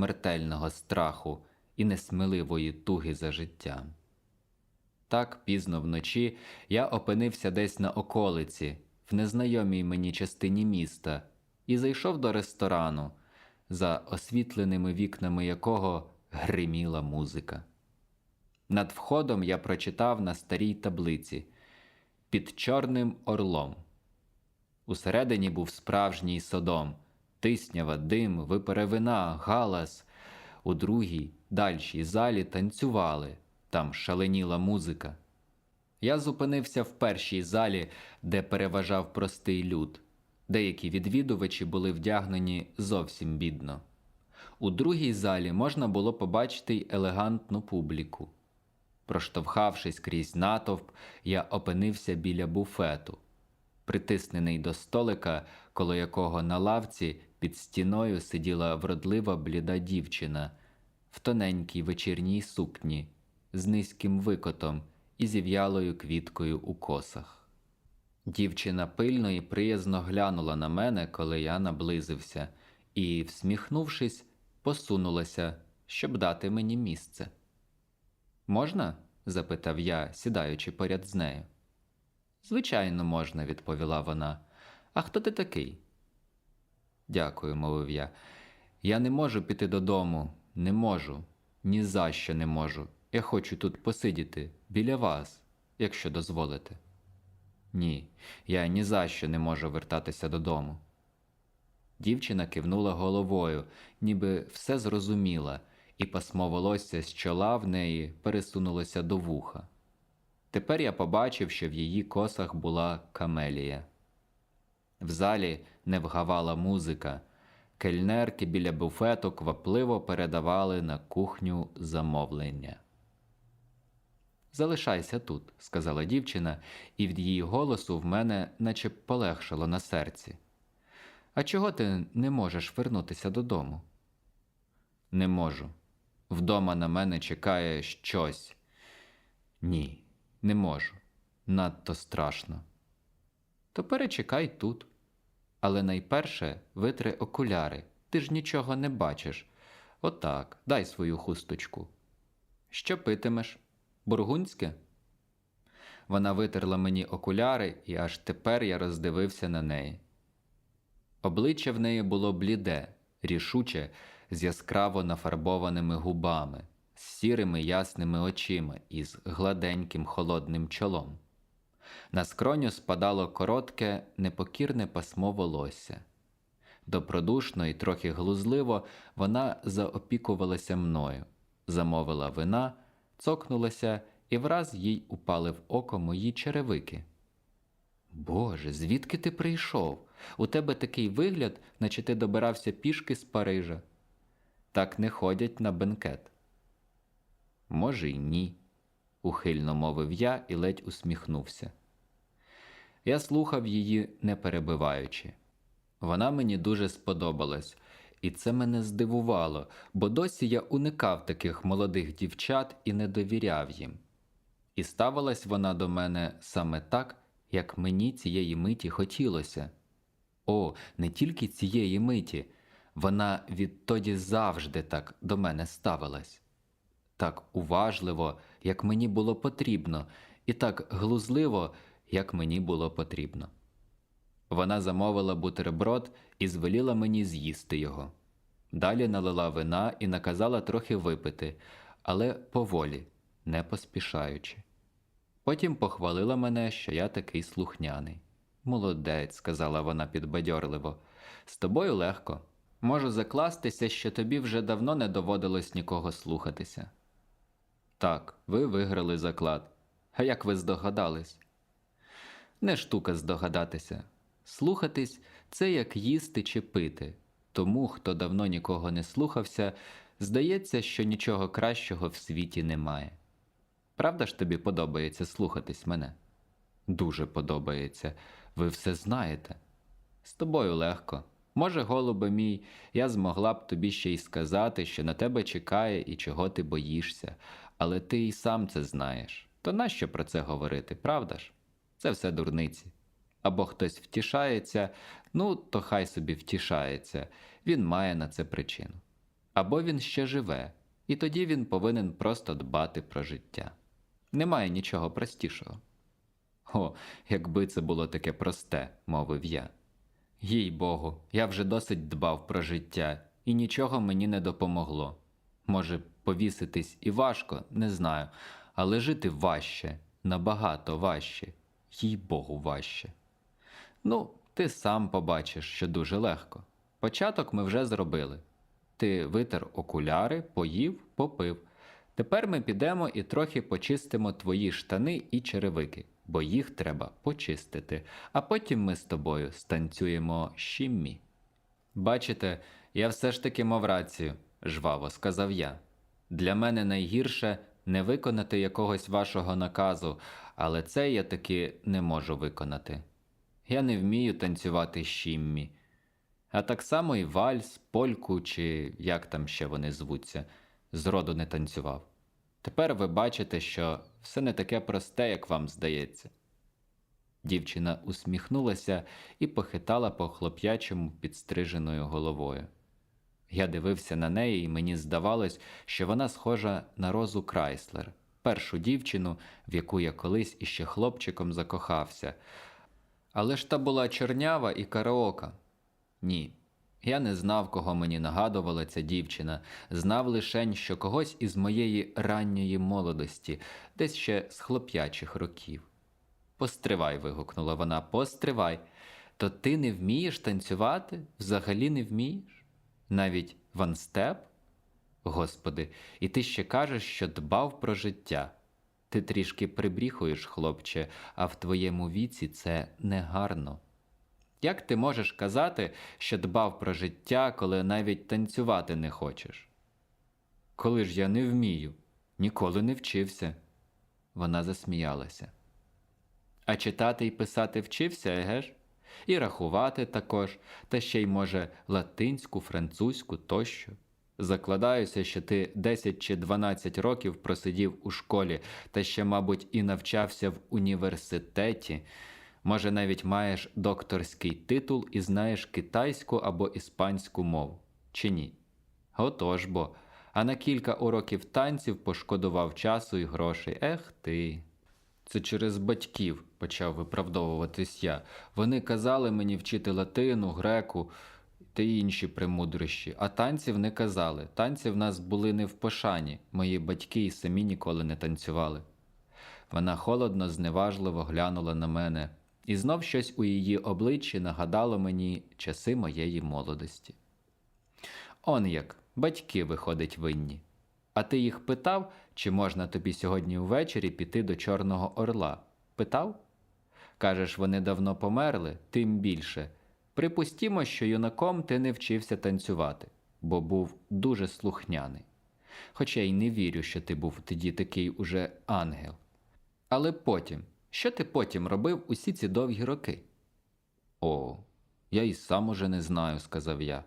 смертельного страху і несміливої туги за життям. Так пізно вночі я опинився десь на околиці, в незнайомій мені частині міста, і зайшов до ресторану, за освітленими вікнами якого гриміла музика. Над входом я прочитав на старій таблиці під Чорним орлом. Усередині був справжній содом, тиснява, дим, випаре вина, галас. У другій, дальшій залі танцювали, там шаленіла музика. Я зупинився в першій залі, де переважав простий люд. Деякі відвідувачі були вдягнені зовсім бідно. У другій залі можна було побачити й елегантну публіку. Проштовхавшись крізь натовп, я опинився біля буфету, притиснений до столика, коло якого на лавці під стіною сиділа вродлива бліда дівчина в тоненькій вечірній сукні з низьким викотом і зів'ялою квіткою у косах. Дівчина пильно і приязно глянула на мене, коли я наблизився, і, всміхнувшись, посунулася, щоб дати мені місце. Можна? запитав я, сідаючи поряд з нею. Звичайно, можна, відповіла вона. А хто ти такий? Дякую, мовив я. Я не можу піти додому, не можу, ні за що не можу. Я хочу тут посидіти, біля вас, якщо дозволите. Ні, я ні за що не можу вертатися додому. Дівчина кивнула головою, ніби все зрозуміла, і пасмо волосся з чола в неї пересунулося до вуха. Тепер я побачив, що в її косах була камелія. В залі не вгавала музика, кельнерки біля буфету квапливо передавали на кухню замовлення. Залишайся тут, сказала дівчина, і від її голосу в мене наче полегшало на серці. А чого ти не можеш вернутися додому? Не можу. Вдома на мене чекає щось. Ні, не можу. Надто страшно. То перечекай тут. Але найперше витри окуляри. Ти ж нічого не бачиш. Отак, дай свою хусточку. Що питимеш? Бургунське? Вона витерла мені окуляри, і аж тепер я роздивився на неї. Обличчя в неї було бліде, рішуче, з яскраво нафарбованими губами, з сірими ясними очима і з гладеньким холодним чолом. На скроню спадало коротке, непокірне пасмо волосся. Добродушно і трохи глузливо вона заопікувалася мною, замовила вина, цокнулася, і враз їй упали в око мої черевики. Боже, звідки ти прийшов? У тебе такий вигляд, наче ти добирався пішки з Парижа. Так не ходять на бенкет. Може, й ні, ухильно мовив я і ледь усміхнувся. Я слухав її, не перебиваючи. Вона мені дуже сподобалась, і це мене здивувало, бо досі я уникав таких молодих дівчат і не довіряв їм. І ставилась вона до мене саме так, як мені цієї миті хотілося. О, не тільки цієї миті, вона відтоді завжди так до мене ставилась, так уважливо, як мені було потрібно, і так глузливо, як мені було потрібно. Вона замовила бутерброд і звеліла мені з'їсти його. Далі налила вина і наказала трохи випити, але поволі, не поспішаючи. Потім похвалила мене, що я такий слухняний. Молодець, сказала вона підбадьорливо, з тобою легко. Можу закластися, що тобі вже давно не доводилось нікого слухатися. Так, ви виграли заклад. А як ви здогадались? Не штука здогадатися. Слухатись це як їсти чи пити. Тому, хто давно нікого не слухався, здається, що нічого кращого в світі немає. Правда ж тобі подобається слухатись мене? Дуже подобається. Ви все знаєте. З тобою легко. Може, голубе мій, я змогла б тобі ще й сказати, що на тебе чекає і чого ти боїшся, але ти і сам це знаєш. То нащо про це говорити, правда ж? Це все дурниці. Або хтось втішається, ну то хай собі втішається, він має на це причину. або він ще живе, і тоді він повинен просто дбати про життя. Немає нічого простішого. О, якби це було таке просте, мовив я. Їй Богу, я вже досить дбав про життя, і нічого мені не допомогло. Може, повіситись і важко, не знаю, але жити важче, набагато важче, їй Богу важче. Ну, ти сам побачиш, що дуже легко. Початок ми вже зробили. Ти витер окуляри, поїв, попив. Тепер ми підемо і трохи почистимо твої штани і черевики, бо їх треба почистити, а потім ми з тобою станцюємо щіммі. Бачите, я все ж таки мав рацію, жваво сказав я. Для мене найгірше не виконати якогось вашого наказу, але це я таки не можу виконати. Я не вмію танцювати щіммі. А так само і вальс, польку чи як там ще вони звуться, зроду не танцював. Тепер ви бачите, що все не таке просте, як вам здається. Дівчина усміхнулася і похитала по хлоп'ячому підстриженою головою. Я дивився на неї, і мені здавалось, що вона схожа на Розу Крайслер, першу дівчину, в яку я колись іще хлопчиком закохався. Але ж та була чорнява і караока. Ні. Я не знав, кого мені нагадувала ця дівчина, знав лишень, що когось із моєї ранньої молодості, десь ще з хлоп'ячих років. Постривай, вигукнула вона, постривай. То ти не вмієш танцювати? Взагалі не вмієш? Навіть ванстеп? Господи, і ти ще кажеш, що дбав про життя. Ти трішки прибріхуєш, хлопче, а в твоєму віці це негарно. Як ти можеш казати, що дбав про життя, коли навіть танцювати не хочеш? Коли ж я не вмію, ніколи не вчився. Вона засміялася. А читати і писати вчився, еге ж? І рахувати також, та ще й, може, латинську, французьку тощо. Закладаюся, що ти 10 чи 12 років просидів у школі, та ще, мабуть, і навчався в університеті. Може, навіть маєш докторський титул і знаєш китайську або іспанську мову. Чи ні? Отож бо, а на кілька уроків танців пошкодував часу і грошей. Ех ти. Це через батьків, почав виправдовуватись я. Вони казали мені вчити латину, греку та інші премудрощі, а танців не казали. Танці в нас були не в пошані, мої батьки і самі ніколи не танцювали. Вона холодно, зневажливо глянула на мене, і знов щось у її обличчі нагадало мені часи моєї молодості. Он як, батьки, виходить, винні. А ти їх питав, чи можна тобі сьогодні ввечері піти до Чорного Орла? Питав? Кажеш, вони давно померли, тим більше. Припустімо, що юнаком ти не вчився танцювати, бо був дуже слухняний. Хоча й не вірю, що ти був тоді такий уже ангел. Але потім, що ти потім робив усі ці довгі роки? О, я і сам уже не знаю, сказав я.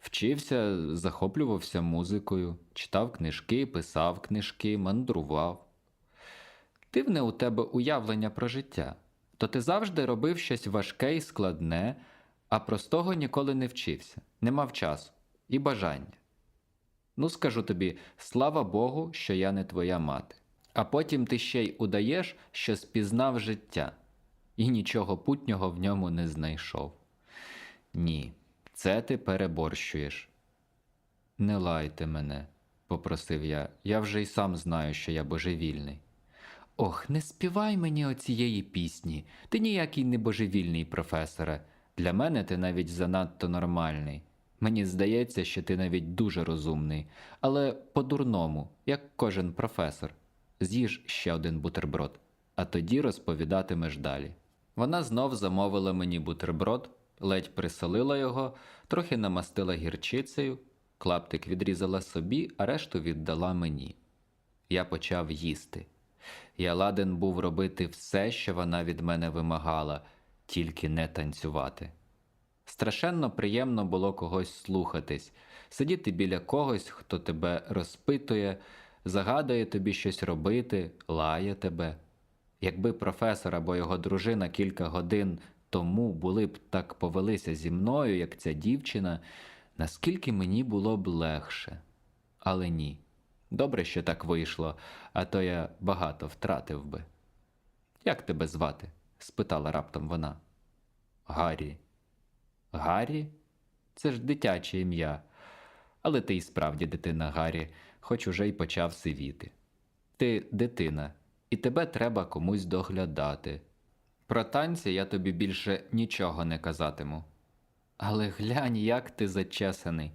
Вчився, захоплювався музикою, читав книжки, писав книжки, мандрував. Дивне у тебе уявлення про життя. То ти завжди робив щось важке і складне, а простого ніколи не вчився, не мав часу і бажання. Ну, скажу тобі, слава Богу, що я не твоя мати. А потім ти ще й удаєш, що спізнав життя, і нічого путнього в ньому не знайшов. Ні, це ти переборщуєш. Не лайте мене, попросив я. Я вже й сам знаю, що я божевільний. Ох, не співай мені оцієї пісні. Ти ніякий не божевільний, професоре. Для мене ти навіть занадто нормальний. Мені здається, що ти навіть дуже розумний, але по-дурному, як кожен професор. З'їж ще один бутерброд, а тоді розповідатимеш далі. Вона знов замовила мені бутерброд, ледь присолила його, трохи намастила гірчицею, клаптик відрізала собі, а решту віддала мені. Я почав їсти. Я ладен був робити все, що вона від мене вимагала, тільки не танцювати. Страшенно приємно було когось слухатись, сидіти біля когось, хто тебе розпитує, загадує тобі щось робити, лає тебе. Якби професор або його дружина кілька годин тому були б так повелися зі мною, як ця дівчина, наскільки мені було б легше. Але ні. Добре, що так вийшло, а то я багато втратив би. Як тебе звати? Спитала раптом вона. Гаррі. Гаррі? Це ж дитяче ім'я. Але ти і справді дитина Гаррі, хоч уже й почав сивіти. Ти дитина, і тебе треба комусь доглядати. Про танці я тобі більше нічого не казатиму. Але глянь, як ти зачесаний.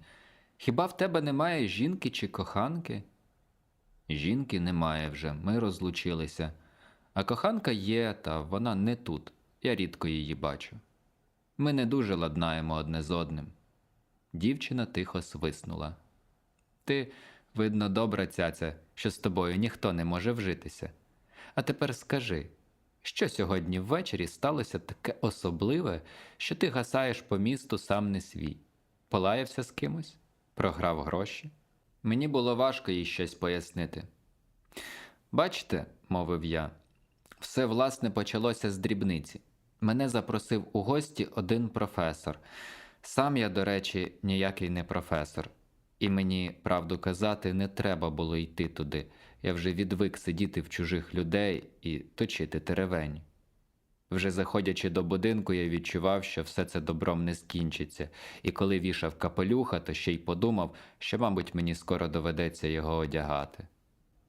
Хіба в тебе немає жінки чи коханки? Жінки немає вже, ми розлучилися. А коханка є, та вона не тут. Я рідко її бачу. Ми не дуже ладнаємо одне з одним. Дівчина тихо свиснула. Ти, видно, добра цяця, що з тобою ніхто не може вжитися. А тепер скажи, що сьогодні ввечері сталося таке особливе, що ти гасаєш по місту сам не свій? Полаявся з кимось? Програв гроші? Мені було важко їй щось пояснити. Бачите, мовив я, все власне почалося з дрібниці. Мене запросив у гості один професор. Сам я, до речі, ніякий не професор, і мені, правду казати, не треба було йти туди. Я вже відвик сидіти в чужих людей і точити теревень. Вже заходячи до будинку, я відчував, що все це добром не скінчиться, і коли вішав капелюха, то ще й подумав, що, мабуть, мені скоро доведеться його одягати.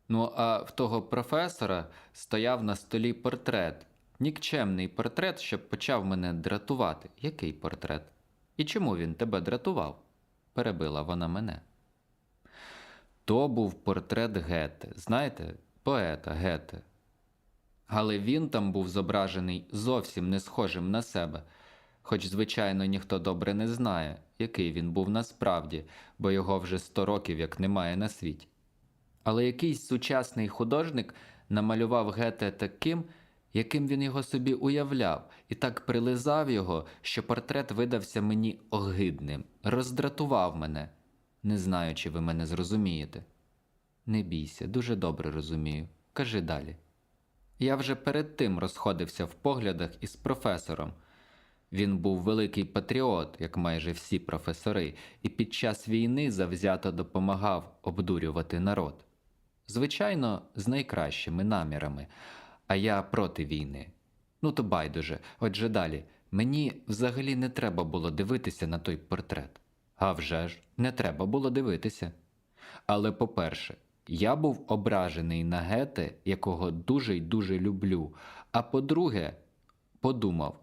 Ну, а в того професора стояв на столі портрет, нікчемний портрет, що почав мене дратувати. Який портрет? І чому він тебе дратував? перебила вона мене. То був портрет Гете, знаєте, поета Гете. Але він там був зображений зовсім не схожим на себе, хоч, звичайно, ніхто добре не знає, який він був насправді, бо його вже сто років як немає на світі. Але якийсь сучасний художник намалював Гете таким, яким він його собі уявляв, і так прилизав його, що портрет видався мені огидним, роздратував мене. Не знаю, чи ви мене зрозумієте. Не бійся, дуже добре розумію. Кажи далі. Я вже перед тим розходився в поглядах із професором. Він був великий патріот, як майже всі професори, і під час війни завзято допомагав обдурювати народ. Звичайно, з найкращими намірами, а я проти війни. Ну то байдуже, отже далі, мені взагалі не треба було дивитися на той портрет. А вже ж, не треба було дивитися. Але по-перше, я був ображений на гете, якого дуже й дуже люблю. А по-друге, подумав: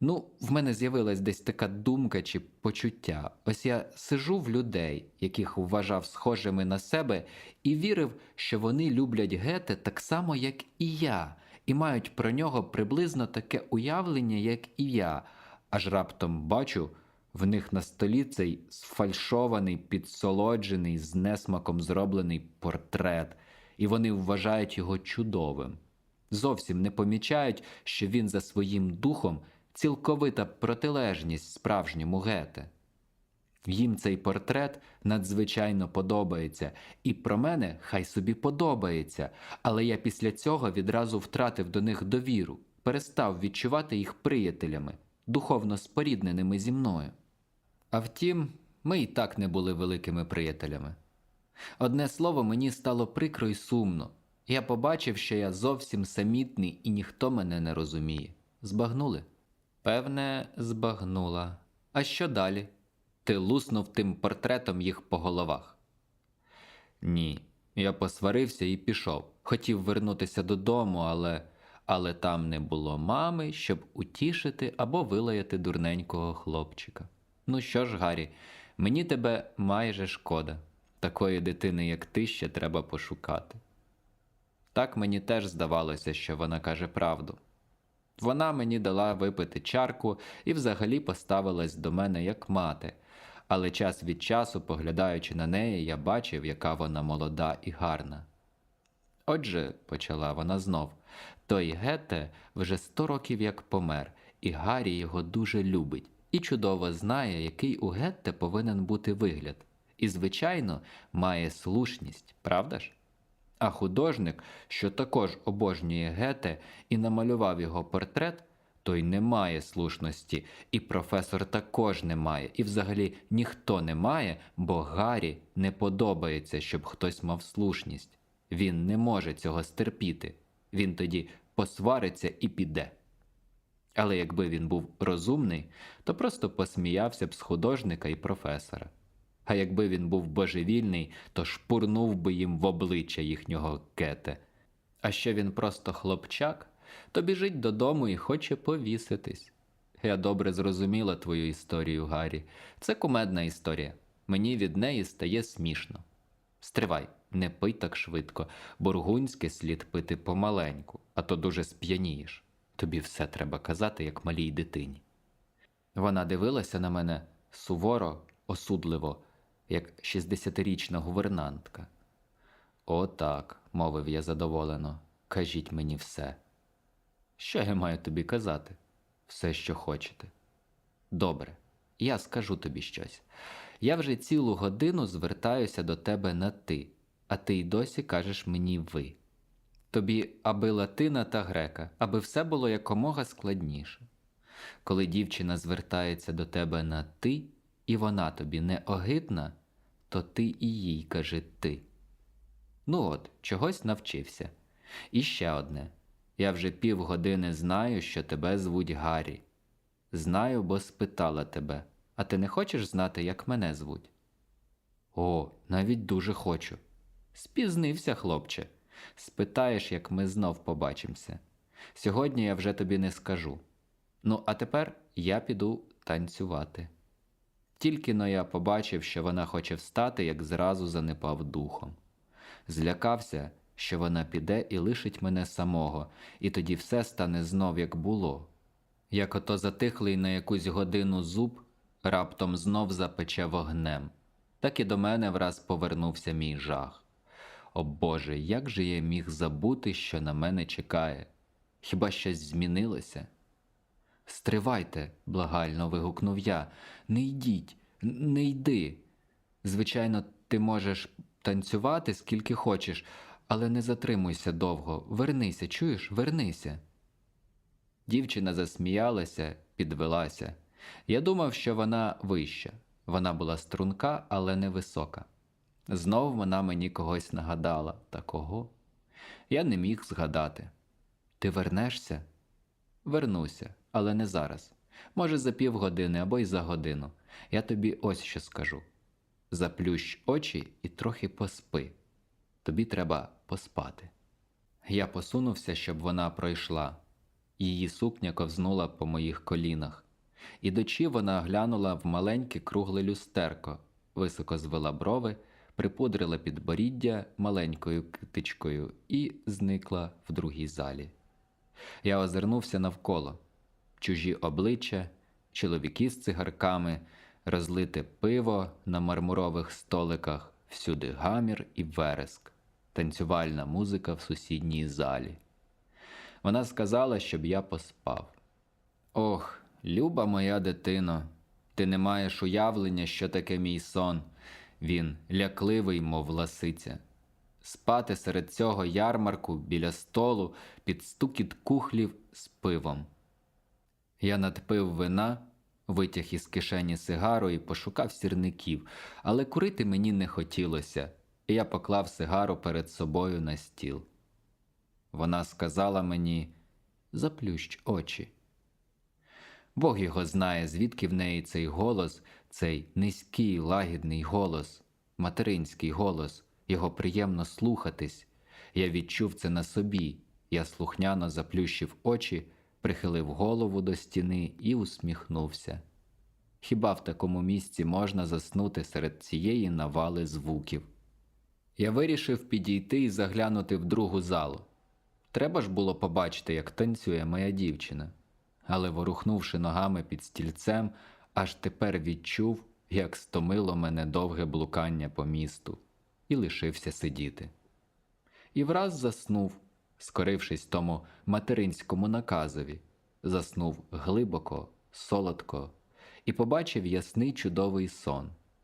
ну, в мене з'явилась десь така думка чи почуття. Ось я сижу в людей, яких вважав схожими на себе, і вірив, що вони люблять гете так само, як і я, і мають про нього приблизно таке уявлення, як і я. Аж раптом бачу. В них на столі цей сфальшований, підсолоджений, з несмаком зроблений портрет, і вони вважають його чудовим. Зовсім не помічають, що він за своїм духом цілковита протилежність справжньому гете. Їм цей портрет надзвичайно подобається, і про мене хай собі подобається, але я після цього відразу втратив до них довіру, перестав відчувати їх приятелями, духовно спорідненими зі мною. А втім, ми і так не були великими приятелями. Одне слово, мені стало прикро і сумно. Я побачив, що я зовсім самітний і ніхто мене не розуміє. Збагнули? Певне, збагнула. А що далі? Ти луснув тим портретом їх по головах. Ні, я посварився і пішов. Хотів вернутися додому, але але там не було мами, щоб утішити або вилаяти дурненького хлопчика. Ну що ж, Гаррі, мені тебе майже шкода. Такої дитини, як ти, ще треба пошукати. Так мені теж здавалося, що вона каже правду. Вона мені дала випити чарку і взагалі поставилась до мене як мати, але час від часу, поглядаючи на неї, я бачив, яка вона молода і гарна. Отже, почала вона знов, той Гете вже сто років як помер, і Гаррі його дуже любить і чудово знає, який у Гетте повинен бути вигляд, і, звичайно, має слушність, правда ж? А художник, що також обожнює Гете і намалював його портрет, той не має слушності, і професор також не має, і взагалі ніхто не має, бо Гаррі не подобається, щоб хтось мав слушність. Він не може цього стерпіти. Він тоді посвариться і піде. Але якби він був розумний, то просто посміявся б з художника і професора. А якби він був божевільний, то шпурнув би їм в обличчя їхнього кете. А що він просто хлопчак, то біжить додому і хоче повіситись. Я добре зрозуміла твою історію, Гаррі. Це кумедна історія. Мені від неї стає смішно. Стривай, не пий так швидко, бургунське слід пити помаленьку, а то дуже сп'янієш. Тобі все треба казати, як малій дитині. Вона дивилася на мене суворо, осудливо, як шістдесятирічна гувернантка. О, так, мовив я задоволено, кажіть мені все. Що я маю тобі казати? Все, що хочете. Добре, я скажу тобі щось. Я вже цілу годину звертаюся до тебе на ти, а ти й досі кажеш мені ви. Тобі аби латина та грека, аби все було якомога складніше. Коли дівчина звертається до тебе на ти, і вона тобі не огидна, то ти і їй кажи ти. Ну от, чогось навчився. І ще одне. Я вже півгодини знаю, що тебе звуть Гаррі. Знаю, бо спитала тебе, а ти не хочеш знати, як мене звуть? О, навіть дуже хочу. Спізнився, хлопче. Спитаєш, як ми знов побачимося. Сьогодні я вже тобі не скажу. Ну, а тепер я піду танцювати. Тільки но я побачив, що вона хоче встати, як зразу занепав духом. Злякався, що вона піде і лишить мене самого, і тоді все стане знов, як було. Як ото затихлий на якусь годину зуб раптом знов запече вогнем, так і до мене враз повернувся мій жах. О Боже, як же я міг забути, що на мене чекає? Хіба щось змінилося? Стривайте, благально вигукнув я. Не йдіть, не йди. Звичайно, ти можеш танцювати скільки хочеш, але не затримуйся довго. Вернися, чуєш, вернися. Дівчина засміялася, підвелася. Я думав, що вона вища. Вона була струнка, але не висока. Знов вона мені когось нагадала. Та кого? Я не міг згадати. Ти вернешся? Вернуся, але не зараз. Може, за півгодини або й за годину. Я тобі ось що скажу. Заплющ очі і трохи поспи. Тобі треба поспати. Я посунувся, щоб вона пройшла. Її сукня ковзнула по моїх колінах. Ідучи, вона глянула в маленьке кругле люстерко, високо звела брови, припудрила підборіддя маленькою китичкою і зникла в другій залі. Я озирнувся навколо чужі обличчя, чоловіки з цигарками, розлите пиво на мармурових столиках, всюди гамір і вереск, танцювальна музика в сусідній залі. Вона сказала, щоб я поспав. Ох, люба моя дитино, ти не маєш уявлення, що таке мій сон. Він лякливий, мов ласиця. Спати серед цього ярмарку біля столу під стукіт кухлів з пивом. Я надпив вина, витяг із кишені сигару і пошукав сірників, але курити мені не хотілося, і я поклав сигару перед собою на стіл. Вона сказала мені заплющ очі. Бог його знає, звідки в неї цей голос, цей низький лагідний голос, материнський голос, його приємно слухатись. Я відчув це на собі. Я слухняно заплющив очі, прихилив голову до стіни і усміхнувся. Хіба в такому місці можна заснути серед цієї навали звуків? Я вирішив підійти і заглянути в другу залу. Треба ж було побачити, як танцює моя дівчина. Але, ворухнувши ногами під стільцем, аж тепер відчув, як стомило мене довге блукання по місту, і лишився сидіти. І враз заснув, скорившись тому материнському наказові, заснув глибоко, солодко і побачив ясний чудовий сон.